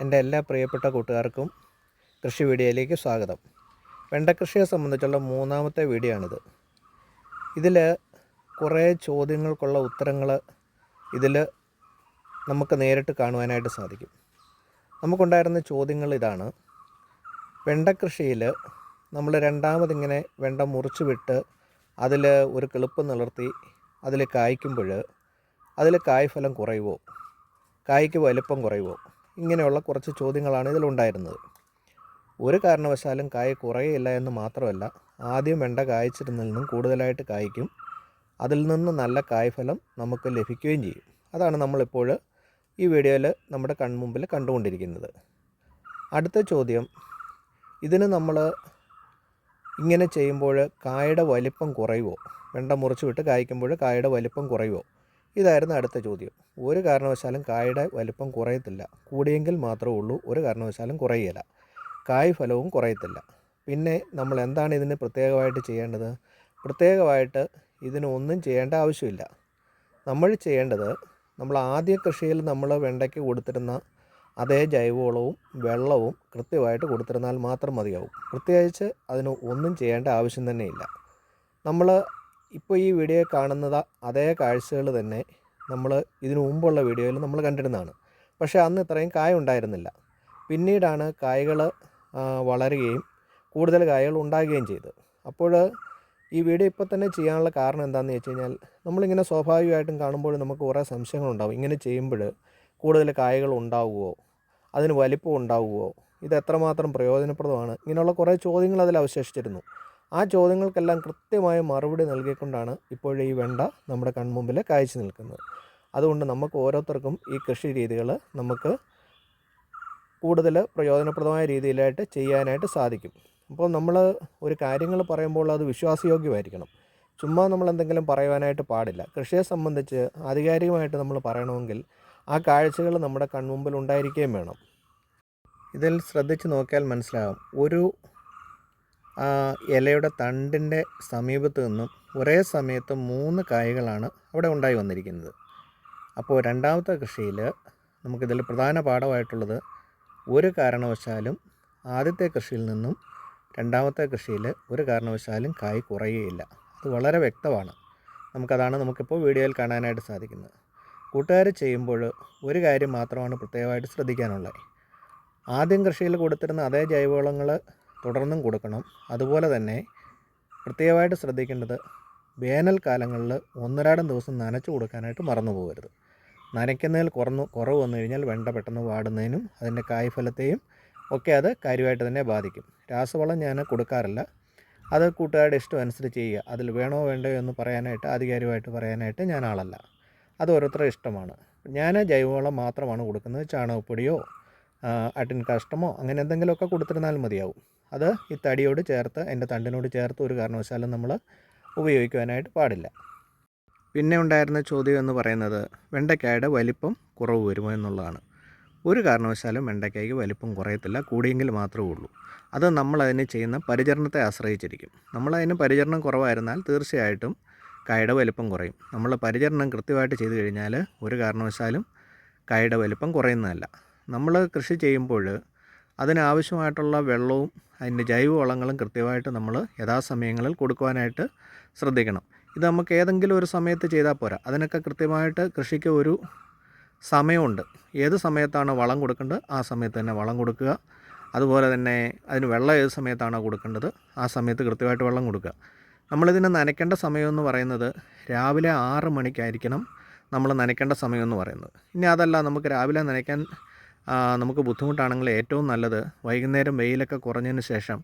എന്റെ എല്ലാ പ്രിയപ്പെട്ട കൂട്ടുകാർക്കും കൃഷി വീഡിയോയിലേക്ക് സ്വാഗതം. വെണ്ടക്കൃഷിയെ സംബന്ധിച്ചുള്ള മൂന്നാമത്തെ വീഡിയോ ആണിത് ഇതിൽ കുറേ ചോദ്യങ്ങൾക്കുള്ള ഉത്തരങ്ങൾ ഇതിൽ നമുക്ക് നേരിട്ട് കാണുവാനായിട്ട് സാധിക്കും. നമുക്കുണ്ടായിരുന്ന ചോദ്യങ്ങൾ ഇതാണ്. വെണ്ടക്കൃഷിയിൽ നമ്മൾ രണ്ടാമതിങ്ങനെ വെണ്ട മുറിച്ച് വിട്ട് അതിൽ ഒരു കെളുപ്പ് നിലർത്തി അതിൽ കായ്ക്കുമ്പോൾ അതിൽ കായ്ഫലം കുറയുമോ കായ്ക്ക് വലിപ്പം കുറയുമോ ഇങ്ങനെയുള്ള കുറച്ച് ചോദ്യങ്ങളാണ് ഇതിലുണ്ടായിരുന്നത്. ഒരു കാരണവശാലും കായ കുറയില്ല എന്ന് മാത്രമല്ല ആദ്യം വെണ്ട കായ്ച്ചിരുന്നതിൽ നിന്നും കൂടുതലായിട്ട് കായ്ക്കും. അതിൽ നിന്ന് നല്ല കായ്ഫലം നമുക്ക് ലഭിക്കുകയും ചെയ്യും. അതാണ് നമ്മളിപ്പോൾ ഈ വീഡിയോയിൽ നമ്മുടെ കൺമുമ്പിൽ കണ്ടുകൊണ്ടിരിക്കുന്നത്. അടുത്ത ചോദ്യം ഇതിന് നമ്മൾ ഇങ്ങനെ ചെയ്യുമ്പോൾ കായയുടെ വലിപ്പം കുറയുമോ വെണ്ട മുറിച്ച് വിട്ട് കായ്ക്കുമ്പോൾ കായയുടെ വലിപ്പം കുറയുമോ ഇതായിരുന്നു അടുത്ത ചോദ്യം. ഒരു കാരണവശാലും കായയുടെ വലിപ്പം കുറയത്തില്ല. കൂടിയെങ്കിൽ മാത്രമേ ഉള്ളൂ. ഒരു കാരണവശാലും കുറയുകയില്ല കായ് ഫലവും കുറയത്തില്ല. പിന്നെ നമ്മൾ എന്താണ് ഇതിന് പ്രത്യേകമായിട്ട് ചെയ്യേണ്ടത്? പ്രത്യേകമായിട്ട് ഇതിന് ഒന്നും ചെയ്യേണ്ട ആവശ്യമില്ല. നമ്മൾ ചെയ്യേണ്ടത് നമ്മൾ ആദ്യ കൃഷിയിൽ നമ്മൾ വെണ്ടയ്ക്ക് കൊടുത്തിരുന്ന അതേ ജൈവവളവും വെള്ളവും കൃത്യമായിട്ട് കൊടുത്തിരുന്നാൽ മാത്രം മതിയാവും. പ്രത്യേകിച്ച് അതിന് ഒന്നും ചെയ്യേണ്ട ആവശ്യം തന്നെയില്ല. നമ്മൾ ഇപ്പോൾ ഈ വീഡിയോ കാണുന്നത് അതേ കാഴ്ചകൾ തന്നെ നമ്മൾ ഇതിനു മുമ്പുള്ള വീഡിയോയിൽ നമ്മൾ കണ്ടിരുന്നതാണ്. പക്ഷേ അന്ന് ഇത്രയും കായ ഉണ്ടായിരുന്നില്ല. പിന്നീടാണ് കായകൾ വളരുകയും കൂടുതൽ കായകൾ ഉണ്ടാകുകയും ചെയ്തത് അപ്പോൾ ഈ വീഡിയോ ഇപ്പോൾ തന്നെ ചെയ്യാനുള്ള കാരണം എന്താണെന്ന് വെച്ച് കഴിഞ്ഞാൽ നമ്മളിങ്ങനെ സ്വാഭാവികമായിട്ടും കാണുമ്പോൾ നമുക്ക് കുറേ സംശയങ്ങളുണ്ടാവും ഇങ്ങനെ ചെയ്യുമ്പോൾ കൂടുതൽ കായകൾ ഉണ്ടാവുമോ അതിന് വലിപ്പം ഉണ്ടാവുമോ ഇത് എത്രമാത്രം പ്രയോജനപ്രദമാണ്? ഇങ്ങനെയുള്ള കുറേ ചോദ്യങ്ങൾ അതിൽ അവശേഷിച്ചിരുന്നു. ആ ചോദ്യങ്ങൾക്കെല്ലാം കൃത്യമായ മറുപടി നൽകിക്കൊണ്ടാണ് ഇപ്പോൾ ഈ വെണ്ട നമ്മുടെ കൺമുമ്പിൽ കായ്ച്ചു നിൽക്കുന്നത്. അതുകൊണ്ട് നമുക്ക് ഓരോരുത്തർക്കും ഈ കൃഷി രീതികൾ നമുക്ക് കൂടുതൽ പ്രയോജനപ്രദമായ രീതിയിലായിട്ട് ചെയ്യാനായിട്ട് സാധിക്കും. അപ്പോൾ നമ്മൾ ഒരു കാര്യങ്ങൾ പറയുമ്പോൾ അത് വിശ്വാസയോഗ്യമായിരിക്കണം. ചുമ്മാ നമ്മൾ എന്തെങ്കിലും പറയുവാനായിട്ട് പാടില്ല. കൃഷിയെ സംബന്ധിച്ച് ആധികാരികമായിട്ട് നമ്മൾ പറയണമെങ്കിൽ ആ കാഴ്ചകൾ നമ്മുടെ കൺമുമ്പിൽ ഉണ്ടായിരിക്കുകയും വേണം. ഇതിൽ ശ്രദ്ധിച്ച് നോക്കിയാൽ മനസ്സിലാകും ഒരു ആ ഇലയുടെ തണ്ടിന്റെ സമീപത്ത് നിന്നും ഒരേ സമയത്ത് മൂന്ന് കായകളാണ് അവിടെ ഉണ്ടായി വന്നിരിക്കുന്നത്. അപ്പോൾ രണ്ടാമത്തെ കൃഷിയിൽ നമുക്കിതിൽ പ്രധാന പാഠമായിട്ടുള്ളത് ഒരു കാരണവശാലും ആദ്യത്തെ കൃഷിയിൽ നിന്നും രണ്ടാമത്തെ കൃഷിയിൽ ഒരു കാരണവശാലും കായ് കുറയുകയില്ല. അത് വളരെ വ്യക്തമാണ്. നമുക്കതാണ് നമുക്കിപ്പോൾ വീഡിയോയിൽ കാണാനായിട്ട് സാധിക്കുന്നത്. കൂട്ടുകാർ ചെയ്യുമ്പോൾ ഒരു കാര്യം മാത്രമാണ് പ്രത്യേകമായിട്ട് ശ്രദ്ധിക്കാനുള്ളത്. ആദ്യം കൃഷിയിൽ കൊടുത്തിരുന്ന അതേ ജൈവവളങ്ങൾ തുടർന്നും കൊടുക്കണം. അതുപോലെ തന്നെ പ്രത്യേകമായിട്ട് ശ്രദ്ധിക്കേണ്ടത് വേനൽക്കാലങ്ങളിൽ ഒന്നരാടം ദിവസം നനച്ചു കൊടുക്കാനായിട്ട് മറന്നു പോകരുത്. നനയ്ക്കുന്നതിൽ കുറഞ്ഞു കുറവ് വന്നു കഴിഞ്ഞാൽ വെണ്ട പെട്ടെന്ന് വാടുന്നതിനും അതിന്റെ കായ്ഫലത്തെയും ഒക്കെ അത് കാര്യമായിട്ട് തന്നെ ബാധിക്കും. രാസവളം ഞാൻ കൊടുക്കാറില്ല. അത് കൂട്ടുകാരുടെ ഇഷ്ടം അനുസരിച്ച് ചെയ്യുക. അതിൽ വേണോ വേണ്ടയോ എന്ന് പറയാനായിട്ട് ആധികാരികമായിട്ട് പറയാനായിട്ട് ഞാൻ ആളല്ല. അത് ഓരോരുത്തരുടെ ഇഷ്ടമാണ്. ഞാൻ ജൈവവളം മാത്രമാണ് കൊടുക്കുന്നത്. ചാണകപ്പൊടിയോ അട്ടിൻ കാഷ്ടമോ അങ്ങനെ എന്തെങ്കിലുമൊക്കെ കൊടുത്തിരുന്നാൽ മതിയാവും. അത് ഈ തടിയോട് ചേർത്ത് എന്റെ തണ്ടിനോട് ചേർത്ത് ഒരു കാരണവശാലും നമ്മൾ ഉപയോഗിക്കുവാനായിട്ട് പാടില്ല. പിന്നെ ഉണ്ടായിരുന്ന ചോദ്യം എന്ന് പറയുന്നത് വെണ്ടയ്ക്കായുടെ വലിപ്പം കുറവ് വരുമോ എന്നുള്ളതാണ്. ഒരു കാരണവശാലും വെണ്ടയ്ക്കായ്ക്ക് വലിപ്പം കുറയത്തില്ല കൂടിയെങ്കിൽ മാത്രമേ ഉള്ളൂ. അത് നമ്മളതിന് ചെയ്യുന്ന പരിചരണത്തെ ആശ്രയിച്ചിരിക്കും. നമ്മളതിന് പരിചരണം കുറവായിരുന്നാൽ തീർച്ചയായിട്ടും കായുടെ വലിപ്പം കുറയും. നമ്മൾ പരിചരണം കൃത്യമായിട്ട് ചെയ്തു കഴിഞ്ഞാൽ ഒരു കാരണവശാലും കായുടെ വലിപ്പം കുറയുന്നതല്ല. നമ്മൾ കൃഷി ചെയ്യുമ്പോൾ അതിനാവശ്യമായിട്ടുള്ള വെള്ളവും അതിന്റെ ജൈവവളങ്ങളും കൃത്യമായിട്ട് നമ്മൾ യഥാസമയങ്ങളിൽ കൊടുക്കുവാനായിട്ട് ശ്രദ്ധിക്കണം. ഇത് നമുക്ക് ഏതെങ്കിലും ഒരു സമയത്ത് ചെയ്താൽ പോരാ. അതിനൊക്കെ കൃത്യമായിട്ട് കൃഷിക്ക് ഒരു സമയമുണ്ട്. ഏത് സമയത്താണ് വളം കൊടുക്കേണ്ടത്? ആ സമയത്ത് തന്നെ വളം കൊടുക്കുക. അതുപോലെ തന്നെ അതിന് വെള്ളം ഏത് സമയത്താണോ കൊടുക്കേണ്ടത്? ആ സമയത്ത് കൃത്യമായിട്ട് വെള്ളം കൊടുക്കുക. നമ്മളിതിനെ നനയ്ക്കേണ്ട സമയമെന്ന് പറയുന്നത് രാവിലെ ആറ് മണിക്കായിരിക്കണം നമ്മൾ നനയ്ക്കേണ്ട സമയമെന്ന് പറയുന്നത്. ഇനി അതല്ല നമുക്ക് രാവിലെ നനയ്ക്കാൻ നമുക്ക് ബുദ്ധിമുട്ടാണെങ്കിൽ ഏറ്റവും നല്ലത് വൈകുന്നേരം വെയിലൊക്കെ കുറഞ്ഞതിന് ശേഷം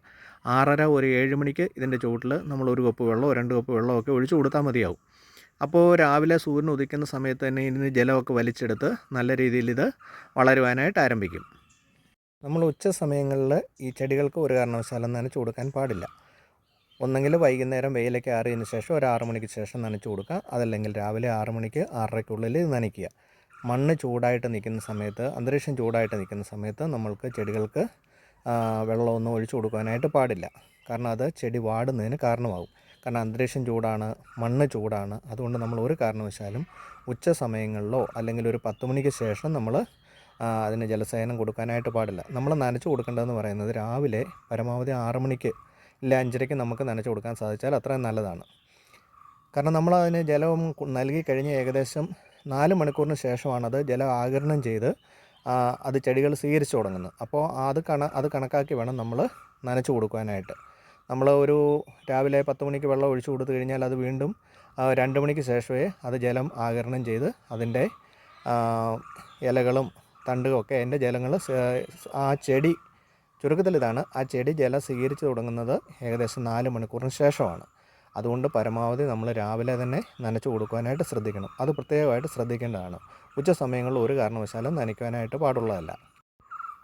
ആറര ഒരു ഏഴ് മണിക്ക് ഇതിന്റെ ചുവട്ടിൽ നമ്മൾ ഒരു കപ്പ് വെള്ളമോ രണ്ട് കപ്പ് വെള്ളമോ ഒക്കെ ഒഴിച്ചു കൊടുത്താൽ മതിയാവും. അപ്പോൾ രാവിലെ സൂര്യൻ ഉദിക്കുന്ന സമയത്ത് തന്നെ ഇതിന് ജലമൊക്കെ വലിച്ചെടുത്ത് നല്ല രീതിയിൽ ഇത് വളരുവാനായിട്ട് ആരംഭിക്കും. നമ്മൾ ഉച്ച സമയങ്ങളിൽ ഈ ചെടികൾക്ക് ഒരു കാരണവശാലും നനച്ചു കൊടുക്കാൻ പാടില്ല. ഒന്നെങ്കിൽ വൈകുന്നേരം വെയിലൊക്കെ ആറിയതിന് ശേഷം ഒരു ആറ് മണിക്ക് ശേഷം നനച്ചു കൊടുക്കുക. അതല്ലെങ്കിൽ രാവിലെ ആറ് മണിക്ക് ആറരയ്ക്കുള്ളിൽ നനയ്ക്കുക. മണ്ണ് ചൂടായിട്ട് നിൽക്കുന്ന സമയത്ത് അന്തരീക്ഷം ചൂടായിട്ട് നിൽക്കുന്ന സമയത്ത് നമ്മൾക്ക് ചെടികൾക്ക് വെള്ളമൊന്നും ഒഴിച്ചു കൊടുക്കാനായിട്ട് പാടില്ല. കാരണം അത് ചെടി വാടുന്നതിന് കാരണമാകും. കാരണം അന്തരീക്ഷം ചൂടാണ് മണ്ണ് ചൂടാണ്. അതുകൊണ്ട് നമ്മൾ ഒരു കാരണവശാലും ഉച്ച സമയങ്ങളിലോ അല്ലെങ്കിൽ ഒരു പത്ത് മണിക്ക് ശേഷം നമ്മൾ അതിന് ജലസേചനം കൊടുക്കാനായിട്ട് പാടില്ല. നമ്മൾ നനച്ച് കൊടുക്കേണ്ടതെന്ന് പറയുന്നത് രാവിലെ പരമാവധി ആറ് മണിക്ക് ഇല്ല അഞ്ചരയ്ക്ക് നമുക്ക് നനച്ചു കൊടുക്കാൻ സാധിച്ചാൽ അത്രയും നല്ലതാണ്. കാരണം നമ്മൾ അതിന് ജലം നൽകി കഴിഞ്ഞ് ഏകദേശം നാല് മണിക്കൂറിന് ശേഷമാണ് അത് ജലം ആകിരണം ചെയ്ത് അത് ചെടികൾ സ്വീകരിച്ചു തുടങ്ങുന്നത്. അപ്പോൾ അത് കണ അത് കണക്കാക്കി വേണം നമ്മൾ നനച്ചു കൊടുക്കാനായിട്ട് നമ്മൾ ഒരു രാവിലെ പത്ത് മണിക്ക് വെള്ളം ഒഴിച്ചു കൊടുത്തു കഴിഞ്ഞാൽ അത് വീണ്ടും രണ്ട് മണിക്ക് ശേഷമേ അത് ജലം ആകിരണം ചെയ്ത് അതിന്റെ ഇലകളും തണ്ടും ഒക്കെ അതിന്റെ ജലങ്ങൾ ആ ചെടി ചുരുക്കത്തിൽ ഇതാണ് ആ ചെടി ജലം സ്വീകരിച്ചു തുടങ്ങുന്നത് ഏകദേശം നാല് മണിക്കൂറിന് ശേഷമാണ്. അതുകൊണ്ട് പരമാവധി നമ്മൾ രാവിലെ തന്നെ നനച്ചു കൊടുക്കുവാനായിട്ട് ശ്രദ്ധിക്കണം. അത് പ്രത്യേകമായിട്ട് ശ്രദ്ധിക്കേണ്ടതാണ്. ഉച്ച സമയങ്ങളിൽ ഒരു കാരണവശാലും നനയ്ക്കുവാനായിട്ട് പാടുള്ളതല്ല.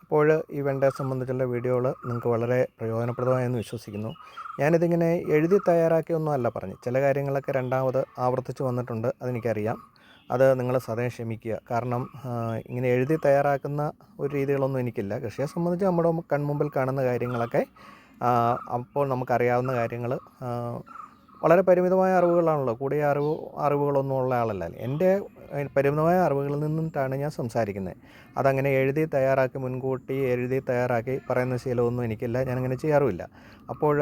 അപ്പോൾ ഈ വെണ്ടയെ സംബന്ധിച്ചുള്ള വീഡിയോകൾ നിങ്ങൾക്ക് വളരെ പ്രയോജനപ്രദമായെന്ന് വിശ്വസിക്കുന്നു. ഞാനിതിങ്ങനെ എഴുതി തയ്യാറാക്കിയൊന്നും അല്ല പറഞ്ഞു. ചില കാര്യങ്ങളൊക്കെ രണ്ടാമത് ആവർത്തിച്ച് വന്നിട്ടുണ്ട് അതെനിക്കറിയാം. അത് നിങ്ങൾ സദയം ക്ഷമിക്കുക. കാരണം ഇങ്ങനെ എഴുതി തയ്യാറാക്കുന്ന ഒരു രീതികളൊന്നും എനിക്കില്ല. കൃഷിയെ സംബന്ധിച്ച് നമ്മുടെ കൺമുമ്പിൽ കാണുന്ന കാര്യങ്ങളൊക്കെ അപ്പോൾ നമുക്കറിയാവുന്ന കാര്യങ്ങൾ വളരെ പരിമിതമായ അറിവുകളാണല്ലോ കൂടിയ അറിവ് അറിവുകളൊന്നും ഉള്ള ആളല്ല. എന്റെ പരിമിതമായ അറിവുകളിൽ നിന്നിട്ടാണ് ഞാൻ സംസാരിക്കുന്നത്. അതങ്ങനെ എഴുതി തയ്യാറാക്കി മുൻകൂട്ടി എഴുതി തയ്യാറാക്കി പറയുന്ന ശീലമൊന്നും എനിക്കില്ല. ഞാനങ്ങനെ ചെയ്യാറുമില്ല. അപ്പോൾ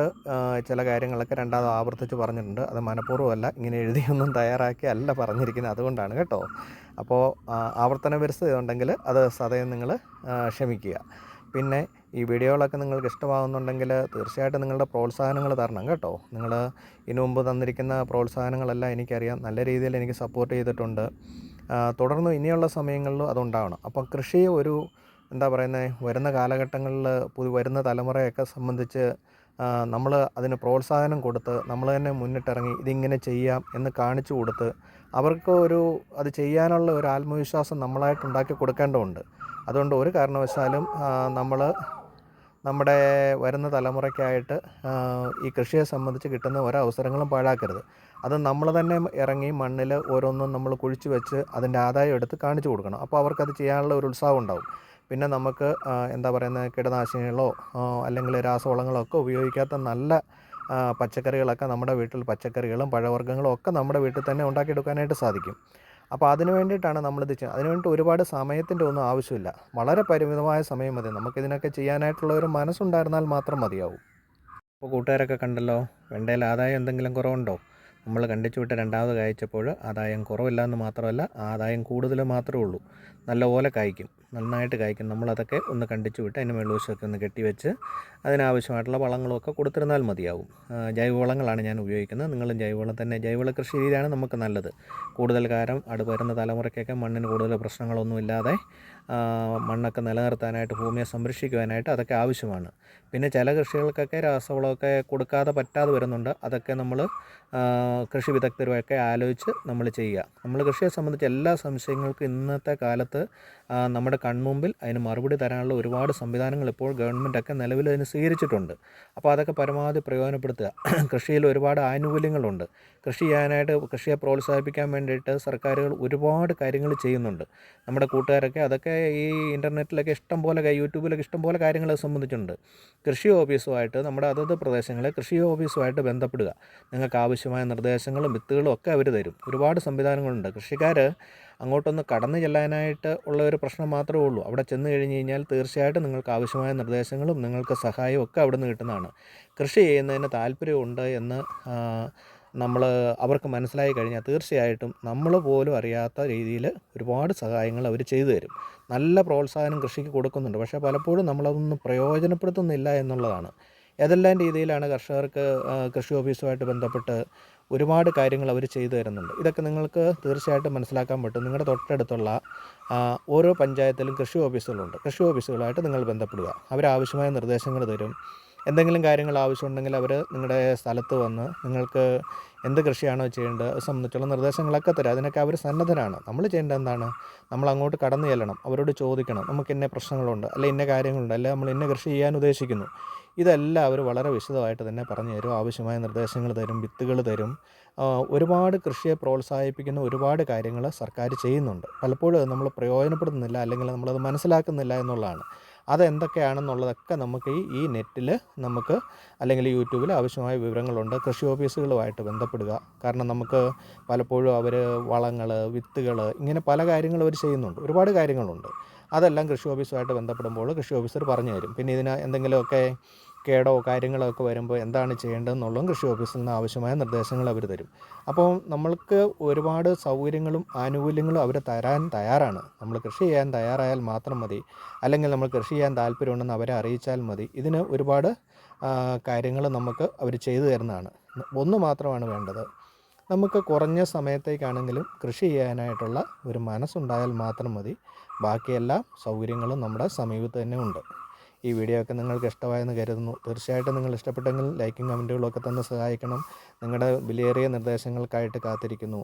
ചില കാര്യങ്ങളൊക്കെ രണ്ടാമത് ആവർത്തിച്ച് പറഞ്ഞിട്ടുണ്ട്. അത് മനഃപൂർവമല്ല. ഇങ്ങനെ എഴുതിയൊന്നും തയ്യാറാക്കി അല്ല പറഞ്ഞിരിക്കുന്നത്. അതുകൊണ്ടാണ് കേട്ടോ. അപ്പോൾ ആവർത്തന വിരസത ഉണ്ടെങ്കിൽ അത് സദയം നിങ്ങൾ ക്ഷമിക്കുക. പിന്നെ ഈ വീഡിയോകളൊക്കെ നിങ്ങൾക്ക് ഇഷ്ടമാകുന്നുണ്ടെങ്കിൽ തീർച്ചയായിട്ടും നിങ്ങളുടെ പ്രോത്സാഹനങ്ങൾ തരണം കേട്ടോ. നിങ്ങൾ ഇതിനു മുമ്പ് തന്നിരിക്കുന്ന പ്രോത്സാഹനങ്ങളെല്ലാം എനിക്കറിയാം. നല്ല രീതിയിൽ എനിക്ക് സപ്പോർട്ട് ചെയ്തിട്ടുണ്ട്. തുടർന്ന് ഇനിയുള്ള സമയങ്ങളിലും അതുണ്ടാവണം. അപ്പം കൃഷി ഒരു എന്താ പറയുന്നത് വരുന്ന കാലഘട്ടങ്ങളിൽ പുതു വരുന്ന തലമുറയൊക്കെ സംബന്ധിച്ച് നമ്മൾ അതിന് പ്രോത്സാഹനം കൊടുത്ത് നമ്മൾ തന്നെ മുന്നിട്ടിറങ്ങി ഇതിങ്ങനെ ചെയ്യാം എന്ന് കാണിച്ചു കൊടുത്ത് അവർക്ക് ഒരു അത് ചെയ്യാനുള്ള ഒരു ആത്മവിശ്വാസം നമ്മളായിട്ട് ഉണ്ടാക്കി കൊടുക്കേണ്ടതുണ്ട്. അതുകൊണ്ട് ഒരു കാരണവശാലും നമ്മൾ നമ്മുടെ വരുന്ന തലമുറയ്ക്കായിട്ട് ഈ കൃഷിയെ സംബന്ധിച്ച് കിട്ടുന്ന ഓരോ അവസരങ്ങളും പാഴാക്കരുത്. അത് നമ്മൾ തന്നെ ഇറങ്ങി മണ്ണിൽ ഓരോന്നും നമ്മൾ കുഴിച്ച് വെച്ച് അതിന്റെ ആദായം എടുത്ത് കാണിച്ചു കൊടുക്കണം. അപ്പോൾ അവർക്കത് ചെയ്യാനുള്ള ഒരു ഉത്സാഹം ഉണ്ടാവും. പിന്നെ നമുക്ക് എന്താ പറയുന്നത് കീടനാശിനികളോ അല്ലെങ്കിൽ രാസവളങ്ങളോ ഒക്കെ ഉപയോഗിക്കാത്ത നല്ല പച്ചക്കറികളൊക്കെ നമ്മുടെ വീട്ടിൽ പച്ചക്കറികളും പഴവർഗങ്ങളും ഒക്കെ നമ്മുടെ വീട്ടിൽ തന്നെ ഉണ്ടാക്കിയെടുക്കാനായിട്ട് സാധിക്കും. അപ്പോൾ അതിന് വേണ്ടിയിട്ടാണ് നമ്മളിത് ചെയ്യുന്നത്. അതിന് വേണ്ടി ഒരുപാട് സമയത്തിന്റെ ഒന്നും ആവശ്യമില്ല. വളരെ പരിമിതമായ സമയം മതി. നമുക്കിതിനൊക്കെ ചെയ്യാനായിട്ടുള്ള ഒരു മനസ്സുണ്ടായിരുന്നാൽ മാത്രം മതിയാവും. അപ്പോൾ കൂട്ടുകാരൊക്കെ കണ്ടല്ലോ വെണ്ടയിൽ ആദായം എന്തെങ്കിലും കുറവുണ്ടോ? നമ്മൾ കണ്ടിച്ചു വിട്ട രണ്ടാമത് കായ്ച്ചപ്പോൾ ആദായം കുറവില്ല എന്ന് മാത്രമല്ല ആദായം കൂടുതൽ മാത്രമേ ഉള്ളൂ. നല്ലപോലെ കായ്ക്കും. നന്നായിട്ട് കായ്ക്കും. നമ്മളതൊക്കെ ഒന്ന് കണ്ടിച്ചു വിട്ട് അതിന് വെള്ളൂശമൊക്കെ ഒന്ന് കെട്ടിവെച്ച് അതിനാവശ്യമായിട്ടുള്ള വളങ്ങളൊക്കെ കൊടുത്തിരുന്നാൽ മതിയാവും. ജൈവവളങ്ങളാണ് ഞാൻ ഉപയോഗിക്കുന്നത്. നിങ്ങളും ജൈവവളം തന്നെ ജൈവവള കൃഷി രീതിയാണ് നമുക്ക് നല്ലത്. കൂടുതൽ കാലം അടു തലമുറയ്ക്കൊക്കെ മണ്ണിന് കൂടുതൽ പ്രശ്നങ്ങളൊന്നും ഇല്ലാതെ ആ, മണ്ണൊക്കെ നിലനിർത്താനായിട്ട് ഭൂമിയെ സംരക്ഷിക്കുവാനായിട്ട് അതൊക്കെ ആവശ്യമാണ്. പിന്നെ ചില കൃഷികൾക്കൊക്കെ രാസവളമൊക്കെ കൊടുക്കാതെ പറ്റാതെ വരുന്നുണ്ട്. അതൊക്കെ നമ്മൾ കൃഷി വിദഗ്ധരുമൊക്കെ ആലോചിച്ച് നമ്മൾ ചെയ്യുക. നമ്മൾ കൃഷിയെ സംബന്ധിച്ച് എല്ലാ സംശയങ്ങൾക്കും ഇന്നത്തെ കാലത്ത് നമ്മുടെ കൺമുമ്പിൽ അതിന് മറുപടി തരാനുള്ള ഒരുപാട് സംവിധാനങ്ങൾ ഇപ്പോൾ ഗവൺമെന്റൊക്കെ നിലവിൽ അതിന് സ്വീകരിച്ചിട്ടുണ്ട്. അപ്പോൾ അതൊക്കെ പരമാവധി പ്രയോജനപ്പെടുത്തുക. കൃഷിയിൽ ഒരുപാട് ആനുകൂല്യങ്ങളുണ്ട്. കൃഷി ചെയ്യാനായിട്ട് കൃഷിയെ പ്രോത്സാഹിപ്പിക്കാൻ വേണ്ടിയിട്ട് സർക്കാരുകൾ ഒരുപാട് കാര്യങ്ങൾ ചെയ്യുന്നുണ്ട്. നമ്മുടെ കൂട്ടുകാരൊക്കെ അതൊക്കെ ഈ ഇന്റർനെറ്റിലൊക്കെ ഇഷ്ടം പോലെ യൂട്യൂബിലൊക്കെ ഇഷ്ടം പോലെ കാര്യങ്ങൾ സംബന്ധിച്ചുണ്ട് കൃഷി ഓഫീസുമായിട്ട് നമ്മുടെ അതത് പ്രദേശങ്ങളെ കൃഷി ഓഫീസുമായിട്ട് ബന്ധപ്പെടുക. നിങ്ങൾക്ക് ആവശ്യമായ നിർദ്ദേശങ്ങളും വിത്തുകളും ഒക്കെ അവർ തരും. ഒരുപാട് സംവിധാനങ്ങളുണ്ട്. കൃഷിക്കാർ അങ്ങോട്ടൊന്ന് കടന്നു ചെല്ലാനായിട്ട് ഉള്ള ഒരു പ്രശ്നം മാത്രമേ ഉള്ളൂ. അവിടെ ചെന്ന് കഴിഞ്ഞ് കഴിഞ്ഞാൽ തീർച്ചയായിട്ടും നിങ്ങൾക്ക് ആവശ്യമായ നിർദ്ദേശങ്ങളും നിങ്ങൾക്ക് സഹായവും ഒക്കെ അവിടെ നിന്ന് കിട്ടുന്നതാണ്. കൃഷി ചെയ്യുന്നതിന് താല്പര്യമുണ്ട് എന്ന് നമ്മൾ അവർക്ക് മനസ്സിലായി കഴിഞ്ഞാൽ തീർച്ചയായിട്ടും നമ്മൾ പോലും അറിയാത്ത രീതിയിൽ ഒരുപാട് സഹായങ്ങൾ അവർ ചെയ്തു തരും. നല്ല പ്രോത്സാഹനം കൃഷിക്ക് കൊടുക്കുന്നുണ്ട്. പക്ഷേ പലപ്പോഴും നമ്മളതൊന്നും പ്രയോജനപ്പെടുത്തുന്നില്ല എന്നുള്ളതാണ്. ഏതെല്ലാം രീതിയിലാണ് കർഷകർക്ക് കൃഷി ഓഫീസുമായിട്ട് ബന്ധപ്പെട്ട് ഒരുപാട് കാര്യങ്ങൾ അവർ ചെയ്തു തരുന്നുണ്ട്. ഇതൊക്കെ നിങ്ങൾക്ക് തീർച്ചയായിട്ടും മനസ്സിലാക്കാൻ പറ്റും. നിങ്ങളുടെ തൊട്ടടുത്തുള്ള ഓരോ പഞ്ചായത്തിലും കൃഷി ഓഫീസുകളുണ്ട്. കൃഷി ഓഫീസുകളായിട്ട് നിങ്ങൾ ബന്ധപ്പെടുക. അവരാവശ്യമായ നിർദ്ദേശങ്ങൾ തരും. എന്തെങ്കിലും കാര്യങ്ങൾ ആവശ്യമുണ്ടെങ്കിൽ അവർ നിങ്ങളുടെ സ്ഥലത്ത് വന്ന് നിങ്ങൾക്ക് എന്ത് കൃഷിയാണോ ചെയ്യേണ്ടത് സംബന്ധിച്ചുള്ള നിർദ്ദേശങ്ങളൊക്കെ തരാം. അതിനൊക്കെ അവർ സന്നദ്ധരാണ്. നമ്മൾ ചെയ്യേണ്ട എന്താണ്? നമ്മൾ അങ്ങോട്ട് കടന്നു ചെല്ലണം. അവരോട് ചോദിക്കണം. നമുക്ക് ഇന്ന പ്രശ്നങ്ങളുണ്ട് അല്ലെ ഇന്ന കാര്യങ്ങളുണ്ട് അല്ലെ നമ്മൾ ഇന്ന കൃഷി ചെയ്യാൻ ഉദ്ദേശിക്കുന്നു. ഇതെല്ലാം അവർ വളരെ വിശദമായിട്ട് തന്നെ പറഞ്ഞു തരും. ആവശ്യമായ നിർദ്ദേശങ്ങൾ തരും വിത്തുകൾ തരും. ഒരുപാട് കൃഷിയെ പ്രോത്സാഹിപ്പിക്കുന്ന ഒരുപാട് കാര്യങ്ങൾ സർക്കാർ ചെയ്യുന്നുണ്ട്. പലപ്പോഴും നമ്മൾ പ്രയോജനപ്പെടുത്തുന്നില്ല അല്ലെങ്കിൽ നമ്മളത് മനസ്സിലാക്കുന്നില്ല എന്നുള്ളതാണ്. അതെന്തൊക്കെയാണെന്നുള്ളതൊക്കെ നമുക്ക് ഈ ഈ നെറ്റിൽ നമുക്ക് അല്ലെങ്കിൽ യൂട്യൂബിൽ ആവശ്യമായ വിവരങ്ങളുണ്ട്. കൃഷി ഓഫീസുകളുമായിട്ട് ബന്ധപ്പെടുക. കാരണം നമുക്ക് പലപ്പോഴും അവർ വളങ്ങൾ വിത്തുകൾ ഇങ്ങനെ പല കാര്യങ്ങളും അവർ ചെയ്യുന്നുണ്ട്. ഒരുപാട് കാര്യങ്ങളുണ്ട്. അതെല്ലാം കൃഷി ഓഫീസുമായിട്ട് ബന്ധപ്പെടുമ്പോൾ കൃഷി ഓഫീസർ പറഞ്ഞു തരും. പിന്നെ ഇതിന് എന്തെങ്കിലുമൊക്കെ കേടോ കാര്യങ്ങളോ ഒക്കെ വരുമ്പോൾ എന്താണ് ചെയ്യേണ്ടതെന്നുള്ളതും കൃഷി ഓഫീസിൽ നിന്ന് ആവശ്യമായ നിർദ്ദേശങ്ങൾ അവർ തരും. അപ്പോൾ നമ്മൾക്ക് ഒരുപാട് സൗകര്യങ്ങളും ആനുകൂല്യങ്ങളും അവർ തരാൻ തയ്യാറാണ്. നമ്മൾ കൃഷി ചെയ്യാൻ തയ്യാറായാൽ മാത്രം മതി. അല്ലെങ്കിൽ നമ്മൾ കൃഷി ചെയ്യാൻ താല്പര്യമുണ്ടെന്ന് അവരെ അറിയിച്ചാൽ മതി. ഇതിന് ഒരുപാട് കാര്യങ്ങൾ നമുക്ക് അവർ ചെയ്തു തരുന്നതാണ്. ഒന്ന് മാത്രമാണ് വേണ്ടത്. നമുക്ക് കുറഞ്ഞ സമയത്തേക്കാണെങ്കിലും കൃഷി ചെയ്യാനായിട്ടുള്ള ഒരു മനസ്സുണ്ടായാൽ മാത്രം മതി. ബാക്കിയെല്ലാ സൗകര്യങ്ങളും നമ്മുടെ സമീപത്ത് തന്നെ ഉണ്ട്. ഈ വീഡിയോ ഒക്കെ നിങ്ങൾക്ക് ഇഷ്ടമായെന്ന് കരുതുന്നു. തീർച്ചയായിട്ടും നിങ്ങൾ ഇഷ്ടപ്പെട്ടെങ്കിൽ ലൈക്കും കമന്റുകളൊക്കെ തന്ന് സഹായിക്കണം. നിങ്ങളുടെ വിലയേറിയ നിർദ്ദേശങ്ങൾക്കായിട്ട് കാത്തിരിക്കുന്നു.